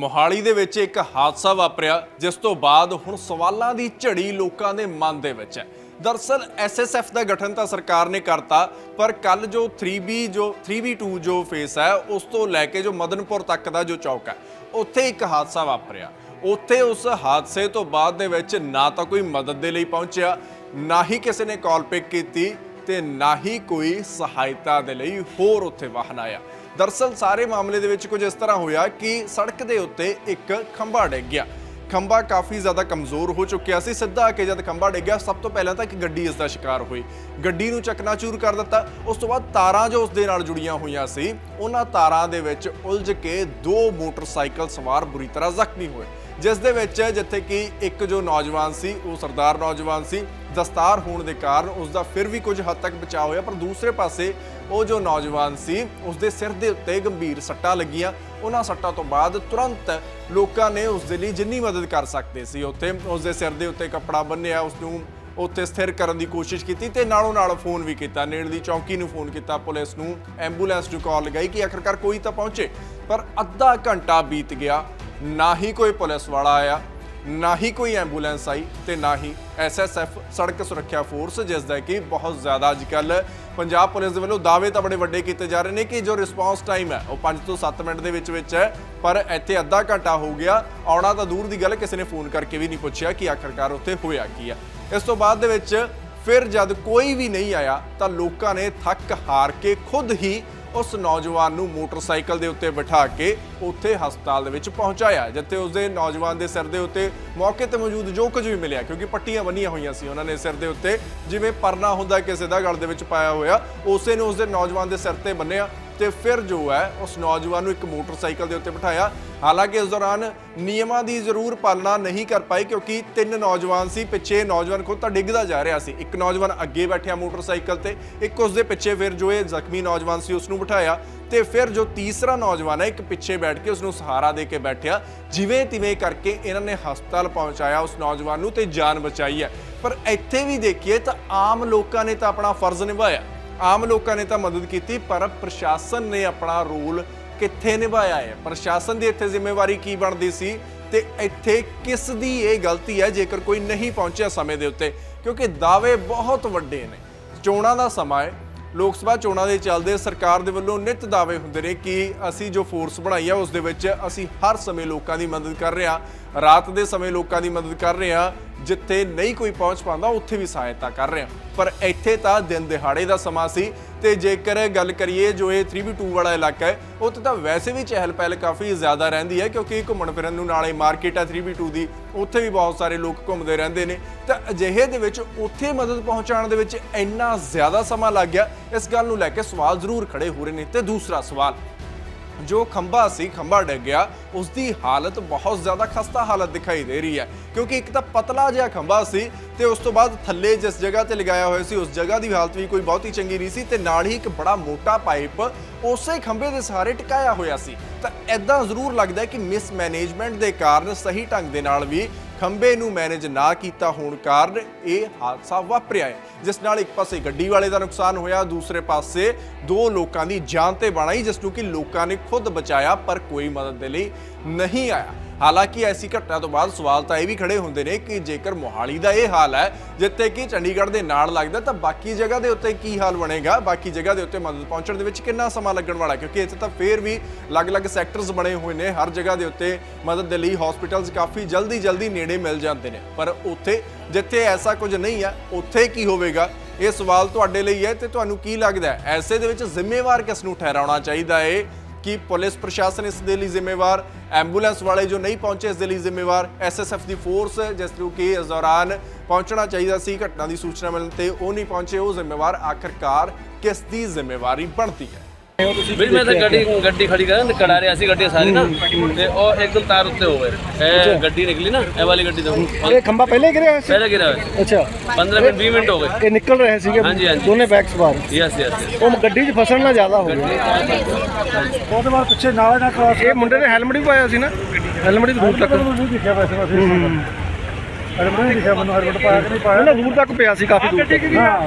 ਮੋਹਾਲੀ ਦੇ ਵਿੱਚ ਇੱਕ ਹਾਦਸਾ ਵਾਪਰਿਆ, ਜਿਸ ਤੋਂ ਬਾਅਦ ਹੁਣ ਸਵਾਲਾਂ ਦੀ ਝੜੀ ਲੋਕਾਂ ਦੇ ਮਨ ਦੇ ਵਿੱਚ ਹੈ। ਦਰਸਲ ਐਸਐਸਐਫ ਦਾ ਗਠਨ ਤਾਂ ਸਰਕਾਰ ਨੇ ਕਰਤਾ, ਪਰ ਕੱਲ ਜੋ 3B ਜੋ 3B2 ਜੋ ਫੇਸ ਹੈ, ਉਸ ਤੋਂ ਲੈ ਕੇ ਜੋ ਮਦਨਪੁਰ ਤੱਕ ਦਾ ਜੋ ਚੌਕ ਹੈ, ਉੱਥੇ ਇੱਕ ਹਾਦਸਾ ਵਾਪਰਿਆ। ਉੱਥੇ ਉਸ ਹਾਦਸੇ ਤੋਂ ਬਾਅਦ ਦੇ ਵਿੱਚ ਨਾ ਤਾਂ ਕੋਈ ਮਦਦ ਦੇ ਲਈ ਪਹੁੰਚਿਆ, ਨਾ ਹੀ ਕਿਸੇ ਨੇ ਕਾਲ ਪਿਕ ਕੀਤੀ ਤੇ ਨਾ ਹੀ ਕੋਈ ਸਹਾਇਤਾ ਦੇ ਲਈ ਹੋਰ ਉੱਥੇ ਵਾਹਨ ਆਇਆ। ਦਰਸਲ ਸਾਰੇ ਮਾਮਲੇ ਦੇ ਵਿੱਚ ਕੁਝ ਇਸ ਤਰ੍ਹਾਂ ਹੋਇਆ ਕਿ ਸੜਕ ਦੇ ਉੱਤੇ ਇੱਕ ਖੰਭਾ ਡਿੱਗ ਗਿਆ। ਖੰਭਾ ਕਾਫੀ ਜ਼ਿਆਦਾ ਕਮਜ਼ੋਰ ਹੋ ਚੁੱਕਿਆ ਸੀ। ਸਿੱਧਾ ਆ ਕੇ ਜਦ ਖੰਭਾ ਡਿੱਗਿਆ ਸਭ ਤੋਂ ਪਹਿਲਾਂ ਤਾਂ ਇੱਕ ਗੱਡੀ ਇਸ ਦਾ ਸ਼ਿਕਾਰ ਹੋਈ। ਗੱਡੀ ਨੂੰ ਚਕਨਾਚੂਰ ਕਰ ਦਿੱਤਾ। ਉਸ ਤੋਂ ਬਾਅਦ ਤਾਰਾਂ ਜੋ ਉਸ ਦੇ ਨਾਲ ਜੁੜੀਆਂ ਹੋਈਆਂ ਸੀ, ਉਹਨਾਂ ਤਾਰਾਂ ਦੇ ਵਿੱਚ ਉਲਝ ਕੇ ਦੋ ਮੋਟਰਸਾਈਕਲ ਸਵਾਰ ਬੁਰੀ ਤਰ੍ਹਾਂ ਜ਼ਖਮੀ ਹੋਏ। ਜਿਸ ਦੇ ਵਿੱਚ ਜਿੱਥੇ ਕਿ ਇੱਕ ਜੋ ਨੌਜਵਾਨ ਸੀ, ਉਹ ਸਰਦਾਰ ਨੌਜਵਾਨ ਸੀ ਦਸਤਾਰ ਹੋਣ ਦੇ ਕਾਰਨ ਉਸ ਦਾ ਫਿਰ ਵੀ ਕੁਝ ਹੱਦ ਤੱਕ ਬਚਾਅ ਹੋਇਆ, ਪਰ ਦੂਸਰੇ ਪਾਸੇ ਉਹ ਜੋ ਨੌਜਵਾਨ ਸੀ ਉਸ ਦੇ ਸਿਰ ਦੇ ਉੱਤੇ ਗੰਭੀਰ ਸੱਟਾਂ ਲੱਗੀਆਂ। ਉਹਨਾਂ ਸੱਟਾਂ ਤੋਂ ਬਾਅਦ ਤੁਰੰਤ ਲੋਕਾਂ ਨੇ ਉਸ ਦੇ ਲਈ ਜਿੰਨੀ ਮਦਦ ਕਰ ਸਕਦੇ ਸੀ, ਉੱਥੇ ਉਸ ਦੇ ਸਿਰ ਦੇ ਉੱਤੇ ਕੱਪੜਾ ਬੰਨਿਆ ਉਸ ਨੂੰ ਉੱਥੇ ਸਥਿਰ ਕਰਨ ਦੀ ਕੋਸ਼ਿਸ਼ ਕੀਤੀ ਤੇ ਨਾਲੋਂ ਨਾਲ ਫੋਨ ਵੀ ਕੀਤਾ। ਨੇੜ ਦੀ ਚੌਕੀ ਨੂੰ ਫੋਨ ਕੀਤਾ, ਪੁਲਿਸ ਨੂੰ ਐਂਬੂਲੈਂਸ ਨੂੰ ਕਾਲ ਲਗਾਈ ਕਿ ਆਖਰਕਾਰ ਕੋਈ ਤਾਂ ਪਹੁੰਚੇ। ਪਰ ਅੱਧਾ ਘੰਟਾ ਬੀਤ ਗਿਆ, ਨਾ ਹੀ ਕੋਈ ਪੁਲਿਸ ਵਾਲਾ ਆਇਆ। ਨਾ ਹੀ ਕੋਈ ਐਂਬੂਲੈਂਸ ਆਈ ਤੇ ਨਾ ਹੀ ਐਸਐਸਐਫ ਸੜਕ ਸੁਰੱਖਿਆ ਫੋਰਸ ਜਿਸ ਦਾ ਕਿ ਬਹੁਤ ਜ਼ਿਆਦਾ ਅੱਜਕੱਲ ਪੰਜਾਬ ਪੁਲਿਸ ਦੇ ਵੱਲੋਂ ਦਾਅਵੇ ਤਾਂ ਬੜੇ ਵੱਡੇ ਕੀਤੇ ਜਾ ਰਹੇ ਨੇ ਕਿ ਜੋ ਰਿਸਪੌਂਸ ਟਾਈਮ ਹੈ, ਉਹ 5 ਤੋਂ 7 ਮਿੰਟ ਦੇ ਵਿੱਚ ਵਿੱਚ ਹੈ, ਪਰ ਇੱਥੇ ਅੱਧਾ ਘੰਟਾ ਹੋ ਗਿਆ, ਆਉਣਾ ਤਾਂ ਦੂਰ ਦੀ ਗੱਲ ਕਿਸੇ ਨੇ ਫੋਨ ਕਰਕੇ ਵੀ ਨਹੀਂ ਪੁੱਛਿਆ ਕਿ ਆਖਰਕਾਰ ਉੱਥੇ ਹੋਇਆ ਕੀ ਹੈ। ਇਸ ਤੋਂ ਬਾਅਦ ਦੇ ਵਿੱਚ ਫਿਰ ਜਦ ਕੋਈ ਵੀ ਨਹੀਂ ਆਇਆ, ਤਾਂ ਲੋਕਾਂ ਨੇ ਥੱਕ ਹਾਰ ਕੇ ਖੁਦ ਹੀ ਉਸ ਨੌਜਵਾਨ ਨੂੰ ਮੋਟਰਸਾਈਕਲ ਦੇ ਉੱਤੇ ਬਿਠਾ ਕੇ ਉੱਥੇ ਹਸਪਤਾਲ ਦੇ ਵਿੱਚ ਪਹੁੰਚਾਇਆ, ਜਿੱਥੇ ਉਸਦੇ ਨੌਜਵਾਨ ਦੇ ਸਿਰ ਦੇ ਉੱਤੇ ਮੌਕੇ ਤੇ ਮੌਜੂਦ ਜੋ ਕੁਝ ਵੀ ਮਿਲਿਆ, ਕਿਉਂਕਿ ਪੱਟੀਆਂ ਬੰਨੀਆਂ ਹੋਈਆਂ ਸੀ ਉਹਨਾਂ ਨੇ ਸਿਰ ਦੇ ਉੱਤੇ, ਜਿਵੇਂ ਪਰਨਾ ਹੁੰਦਾ ਕਿਸੇ ਦਾ, ਗਲ ਦੇ ਵਿੱਚ ਪਾਇਆ ਹੋਇਆ, ਉਸੇ ਨੂੰ ਉਸਦੇ ਨੌਜਵਾਨ ਦੇ ਸਿਰ ਤੇ ਬੰਨਿਆ। ਤੇ ਫਿਰ ਜੋ ਹੈ, ਉਸ ਨੌਜਵਾਨ ਨੂੰ ਇੱਕ ਮੋਟਰਸਾਈਕਲ ਦੇ ਉੱਤੇ ਬਿਠਾਇਆ। ਹਾਲਾਂਕਿ ਇਸ ਦੌਰਾਨ ਨਿਯਮਾਂ ਦੀ ਜ਼ਰੂਰ ਪਾਲਣਾ ਨਹੀਂ ਕਰ ਪਾਈ, ਕਿਉਂਕਿ ਤਿੰਨ ਨੌਜਵਾਨ ਸੀ, ਪਿੱਛੇ ਨੌਜਵਾਨ ਖੁਦ ਤਾਂ ਡਿੱਗਦਾ ਜਾ ਰਿਹਾ ਸੀ। ਇੱਕ ਨੌਜਵਾਨ ਅੱਗੇ ਬੈਠਿਆ ਮੋਟਰਸਾਈਕਲ ਤੇ, ਇੱਕ ਉਸ ਦੇ ਪਿੱਛੇ ਫਿਰ ਜੋ ਇਹ ਜ਼ਖਮੀ ਨੌਜਵਾਨ ਸੀ, ਉਸ ਨੂੰ ਬਿਠਾਇਆ ਤੇ ਫਿਰ ਜੋ ਤੀਸਰਾ ਨੌਜਵਾਨ ਹੈ, ਇੱਕ ਪਿੱਛੇ ਬੈਠ ਕੇ ਉਸ ਨੂੰ ਸਹਾਰਾ ਦੇ ਕੇ ਬੈਠਿਆ। ਜਿਵੇਂ ਤਿਵੇਂ ਕਰਕੇ ਇਹਨਾਂ ਨੇ ਹਸਪਤਾਲ ਪਹੁੰਚਾਇਆ ਉਸ ਨੌਜਵਾਨ ਨੂੰ ਤੇ ਜਾਨ ਬਚਾਈ ਹੈ। ਪਰ ਇੱਥੇ ਵੀ ਦੇਖੀਏ ਤਾਂ ਆਮ ਲੋਕਾਂ ਨੇ ਤਾਂ ਆਪਣਾ ਫਰਜ਼ ਨਿਭਾਇਆ। ਆਮ ਲੋਕਾਂ ਨੇ ਤਾਂ ਮਦਦ ਕੀਤੀ, ਪਰ ਪ੍ਰਸ਼ਾਸਨ ਨੇ ਆਪਣਾ ਰੋਲ ਕਿੱਥੇ ਨਿਭਾਇਆ ਹੈ? ਪ੍ਰਸ਼ਾਸਨ ਦੀ ਇੱਥੇ ਜ਼ਿੰਮੇਵਾਰੀ ਕੀ ਬਣਦੀ ਸੀ ਤੇ ਇੱਥੇ ਕਿਸ ਦੀ ਇਹ ਗਲਤੀ ਹੈ, ਜੇਕਰ ਕੋਈ ਨਹੀਂ ਪਹੁੰਚਿਆ ਸਮੇਂ ਦੇ ਉੱਤੇ? ਕਿਉਂਕਿ ਦਾਅਵੇ ਬਹੁਤ ਵੱਡੇ ਨੇ। ਚੋਣਾਂ ਦਾ ਸਮਾਂ ਹੈ। ਲੋਕ ਸਭਾ ਚੋਣਾਂ ਦੇ ਚੱਲਦੇ ਸਰਕਾਰ ਦੇ ਵੱਲੋਂ ਨਿਤ ਦਾਅਵੇ ਹੁੰਦੇ ਨੇ ਕਿ ਅਸੀਂ ਜੋ ਫੋਰਸ ਬਣਾਈ ਆ, ਉਸ ਦੇ ਵਿੱਚ ਅਸੀਂ ਹਰ ਸਮੇਂ ਲੋਕਾਂ ਦੀ ਮਦਦ ਕਰ ਰਹੇ ਹਾਂ। ਰਾਤ ਦੇ ਸਮੇਂ ਲੋਕਾਂ ਦੀ ਮਦਦ ਕਰ ਰਹੇ ਹਾਂ। ਜਿੱਥੇ ਨਹੀਂ ਕੋਈ ਪਹੁੰਚ ਪਾਉਂਦਾ, ਉੱਥੇ ਵੀ ਸਹਾਇਤਾ ਕਰ ਰਹੇ ਹਾਂ। ਪਰ ਇੱਥੇ ਤਾਂ ਦਿਨ ਦਿਹਾੜੇ ਦਾ ਸਮਾਂ ਸੀ ਤੇ ਜੇਕਰ ਗੱਲ ਕਰੀਏ ਜੋ ਇਹ 3v2 ਵਾਲਾ ਇਲਾਕਾ ਹੈ, ਉੱਥੇ ਤਾਂ ਵੈਸੇ ਵੀ ਚਹਿਲ ਪਹਿਲ ਕਾਫੀ ਜ਼ਿਆਦਾ ਰਹਿੰਦੀ ਹੈ ਕਿਉਂਕਿ ਘੁੰਮਣ ਫਿਰਨ ਨੂੰ ਨਾਲੇ ਮਾਰਕੀਟ ਹੈ 3v2 ਦੀ, ਉੱਥੇ ਵੀ ਬਹੁਤ ਸਾਰੇ ਲੋਕ ਘੁੰਮਦੇ ਰਹਿੰਦੇ ਨੇ। ਤਾਂ ਅਜਿਹੇ ਦੇ ਵਿੱਚ ਉੱਥੇ ਮਦਦ ਪਹੁੰਚਾਉਣ ਦੇ ਵਿੱਚ ਇੰਨਾ ਜ਼ਿਆਦਾ ਸਮਾਂ ਲੱਗ ਗਿਆ, ਇਸ ਗੱਲ ਨੂੰ ਲੈ ਕੇ ਸਵਾਲ ਜ਼ਰੂਰ ਖੜੇ ਹੋ ਰਹੇ ਨੇ। ਤੇ ਦੂਸਰਾ ਸਵਾਲ ਜੋ ਖੰਭਾ ਸੀ, ਖੰਭਾ ਡਿੱਗ ਗਿਆ ਉਸ ਦੀ ਹਾਲਤ ਬਹੁਤ ਜ਼ਿਆਦਾ ਖਸਤਾ ਹਾਲਤ ਦਿਖਾਈ ਦੇ ਰਹੀ ਹੈ। ਕਿਉਂਕਿ ਇੱਕ ਤਾਂ ਪਤਲਾ ਜਿਹਾ ਖੰਭਾ ਸੀ ਤੇ ਉਸ ਤੋਂ ਬਾਅਦ ਥੱਲੇ ਜਿਸ ਜਗ੍ਹਾ ਤੇ ਲਗਾਇਆ ਹੋਇਆ ਸੀ, ਉਸ ਜਗ੍ਹਾ ਦੀ ਹਾਲਤ ਵੀ ਕੋਈ ਬਹੁਤੀ ਚੰਗੀ ਨਹੀਂ ਸੀ ਤੇ ਨਾਲ ਹੀ ਇੱਕ ਬੜਾ ਮੋਟਾ ਪਾਈਪ ਉਸੇ ਖੰਭੇ ਦੇ ਸਹਾਰੇ ਟਿਕਾਇਆ ਹੋਇਆ ਸੀ। ਤਾਂ ਐਦਾਂ ਜ਼ਰੂਰ ਲੱਗਦਾ ਹੈ ਕਿ ਮਿਸਮੈਨੇਜਮੈਂਟ ਦੇ ਕਾਰਨ ਸਹੀ ਢੰਗ ਦੇ ਨਾਲ ਵੀ ਖੰਭੇ ਨੂੰ ਮੈਨੇਜ ਨਾ ਕੀਤਾ ਹੋਣ ਕਾਰਨ ਇਹ ਹਾਦਸਾ ਵਾਪਰਿਆ ਹੈ। ਜਿਸ ਨਾਲ ਇੱਕ ਪਾਸੇ ਗੱਡੀ ਵਾਲੇ ਦਾ ਨੁਕਸਾਨ ਹੋਇਆ, ਦੂਸਰੇ ਪਾਸੇ ਦੋ ਲੋਕਾਂ ਦੀ ਜਾਨ ਤੇ ਬਣਾਈ ਜਿਸ ਨੂੰ ਕਿ ਲੋਕਾਂ ਨੇ ਖੁਦ ਬਚਾਇਆ ਪਰ ਕੋਈ ਮਦਦ ਦੇ ਲਈ ਨਹੀਂ ਆਇਆ। ਹਾਲਾਂਕਿ ਐਸੀ ਘਟਨਾ ਤੋਂ ਬਾਅਦ ਸਵਾਲ ਤਾਂ ਇਹ ਵੀ ਖੜੇ ਹੁੰਦੇ ਨੇ ਕਿ ਜੇਕਰ ਮੋਹਾਲੀ ਦਾ ਇਹ ਹਾਲ ਹੈ, ਜਿੱਥੇ ਕਿ ਚੰਡੀਗੜ੍ਹ ਦੇ ਨਾਲ ਲੱਗਦਾ, ਤਾਂ ਬਾਕੀ ਜਗ੍ਹਾ ਦੇ ਉੱਤੇ ਕੀ ਹਾਲ ਬਣੇਗਾ? ਬਾਕੀ ਜਗ੍ਹਾ ਦੇ ਉੱਤੇ ਮਦਦ ਪਹੁੰਚਣ ਦੇ ਵਿੱਚ ਕਿੰਨਾ ਸਮਾਂ ਲੱਗਣ ਵਾਲਾ ਕਿਉਂਕਿ ਇੱਥੇ ਤਾਂ ਫੇਰ ਵੀ ਅਲੱਗ-ਅਲੱਗ ਸੈਕਟਰਸ ਬਣੇ ਹੋਏ ਨੇ, ਹਰ ਜਗ੍ਹਾ ਦੇ ਉੱਤੇ ਮਦਦ ਦੇ ਲਈ ਹਸਪੀਟਲਸ ਕਾਫੀ ਜਲਦੀ ਜਲਦੀ ਨੇੜੇ ਮਿਲ ਜਾਂਦੇ ਨੇ। ਪਰ ਉੱਥੇ, ਜਿੱਥੇ ਐਸਾ ਕੁਝ ਨਹੀਂ ਹੈ, ਉੱਥੇ ਕੀ ਹੋਵੇਗਾ? ਇਹ ਸਵਾਲ ਤੁਹਾਡੇ ਲਈ ਹੈ ਤੇ ਤੁਹਾਨੂੰ ਕੀ ਲੱਗਦਾ ਐਸੇ ਦੇ ਵਿੱਚ ਜ਼ਿੰਮੇਵਾਰ ਕਿਸ ਨੂੰ ਠਹਿਰਾਉਣਾ ਚਾਹੀਦਾ ਹੈ ਕਿ ਪੁਲਿਸ ਪ੍ਰਸ਼ਾਸਨ ਇਸ ਦੇ ਲਈ ਜ਼ਿੰਮੇਵਾਰ, ਐਂਬੂਲੈਂਸ ਵਾਲੇ ਜੋ ਨਹੀਂ ਪਹੁੰਚੇ ਇਸ ਦੇ ਲਈ ਜ਼ਿੰਮੇਵਾਰ ਐਸਐਸਐਫ ਦੀ ਫੋਰਸ ਜਿਸ ਨੂੰ ਕਿ ਇਸ ਦੌਰਾਨ ਪਹੁੰਚਣਾ ਚਾਹੀਦਾ ਸੀ, ਘਟਨਾ ਦੀ ਸੂਚਨਾ ਮਿਲਣ ਤੇ ਉਹ ਨਹੀਂ ਪਹੁੰਚੇ, ਉਹ ਜ਼ਿੰਮੇਵਾਰ ਆਖਰਕਾਰ ਕਿਸ ਦੀ ਜ਼ਿੰਮੇਵਾਰੀ ਬਣਦੀ ਹੈ। ਵੀ ਮੈਂ ਤਾਂ ਗੱਡੀ ਗੱਡੀ ਖੜੀ ਕਰਾਂ ਕੜਾ ਰਿਹਾ ਸੀ ਗੱਡੀ ਸਾਰੀ ਨਾ ਤੇ ਉਹ ਇੱਕਦਮ ਤਾਰ ਉੱਤੇ ਹੋ ਗਏ ਇਹ ਗੱਡੀ ਨਿਕਲੀ ਨਾ ਇਹ ਵਾਲੀ ਗੱਡੀ ਤੋਂ ਇਹ ਖੰਭਾ ਪਹਿਲੇ ਗਿਰਿਆ ਹੋਇਆ ਸੀ ਪਹਿਲੇ ਗਿਰਾ ਹੋਇਆ ਅੱਛਾ 15 ਮਿੰਟ 20 ਮਿੰਟ ਹੋ ਗਏ ਇਹ ਨਿਕਲ ਰਹੇ ਸੀਗੇ ਹਾਂਜੀ, ਹਾਂਜੀ। ਦੋਨੇ ਬੈਕ ਸਵਾਰ ਯਸ ਯਸ ਉਹ ਗੱਡੀ 'ਚ ਫਸਣ ਨਾਲ ਜ਼ਿਆਦਾ ਹੋ ਗਿਆ ਉਹਦੇ ਬਾਅਦ ਪਿੱਛੇ ਨਾਲੇ ਨਾਲ ਕ੍ਰਾਸ ਇਹ ਮੁੰਡੇ ਨੇ ਹੈਲਮਟ ਵੀ ਪਾਇਆ ਸੀ ਨਾ ਹੈਲਮਟ ਹੀ ਦੂਰ ਤੱਕ ਨਹੀਂ ਦਿਖਿਆ ਵੈਸੇ ਵੈਸੇ ਹੈਲਮਟ ਨਹੀਂ ਦਿਖਿਆ ਮੈਨੂੰ ਹੈਲਮਟ ਪਾਇਆ ਕਿ ਨਹੀਂ ਪਾਇਆ ਨਾ ਦੂਰ ਤੱਕ ਪਿਆ ਸੀ ਕਾਫੀ ਦੂਰ ਤੱਕ ਹਾਂ